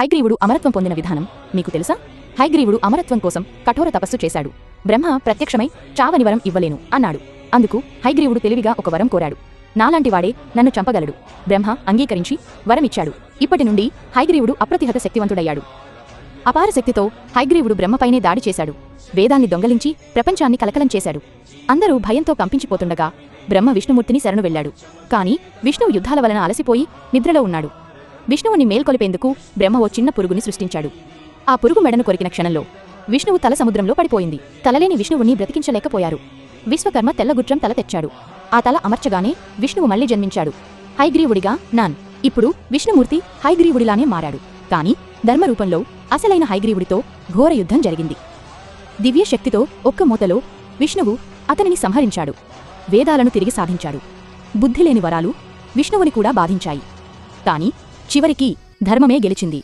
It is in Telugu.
హైగ్రీవుడు అమరత్వం పొందిన విధానం మీకు తెలుసా? హైగ్రీవుడు అమరత్వం కోసం కఠోర తపస్సు చేశాడు. బ్రహ్మ ప్రత్యక్షమై చావని వరం ఇవ్వలేను అన్నాడు. అందుకు హైగ్రీవుడు తెలివిగా ఒక వరం కోరాడు. నాలాంటివాడే నన్ను చంపగలడు. బ్రహ్మ అంగీకరించి వరమిచ్చాడు ఇప్పటి నుండి హైగ్రీవుడు అప్రతిహత శక్తివంతుడయ్యాడు. అపార శక్తితో హైగ్రీవుడు బ్రహ్మపైనే దాడి చేశాడు. వేదాన్ని దొంగలించి ప్రపంచాన్ని కలకలం చేశాడు. అందరూ భయంతో కంపించిపోతుండగా బ్రహ్మ విష్ణుమూర్తిని శరణు వెళ్ళాడు. కాని విష్ణువు యుద్ధాల వలన అలసిపోయి నిద్రలో ఉన్నాడు. విష్ణువుని మేల్కొలిపేందుకు బ్రహ్మ ఓ చిన్న పురుగుని సృష్టించాడు. ఆ పురుగు మెడను కొరికిన క్షణంలో విష్ణువు తల సముద్రంలో పడిపోయింది. తలలేని విష్ణువుని బ్రతికించలేకపోయారు. విశ్వకర్మ తెల్లగుట్రం తల తెచ్చాడు. ఆ తల అమర్చగానే విష్ణువు మళ్ళీ జన్మించాడు. హైగ్రీవుడిగా నాన్. ఇప్పుడు విష్ణుమూర్తి హైగ్రీవుడిలానే మారాడు. కాని ధర్మరూపంలో అసలైన హైగ్రీవుడితో ఘోర యుద్ధం జరిగింది. దివ్య శక్తితో ఒక్క మూతలో విష్ణువు అతనిని సంహరించాడు. వేదాలను తిరిగి సాధించాడు. బుద్ధిలేని వరాలు విష్ణువుని కూడా బాధించాయి. కాని చివరికి ధర్మమే గెలిచింది.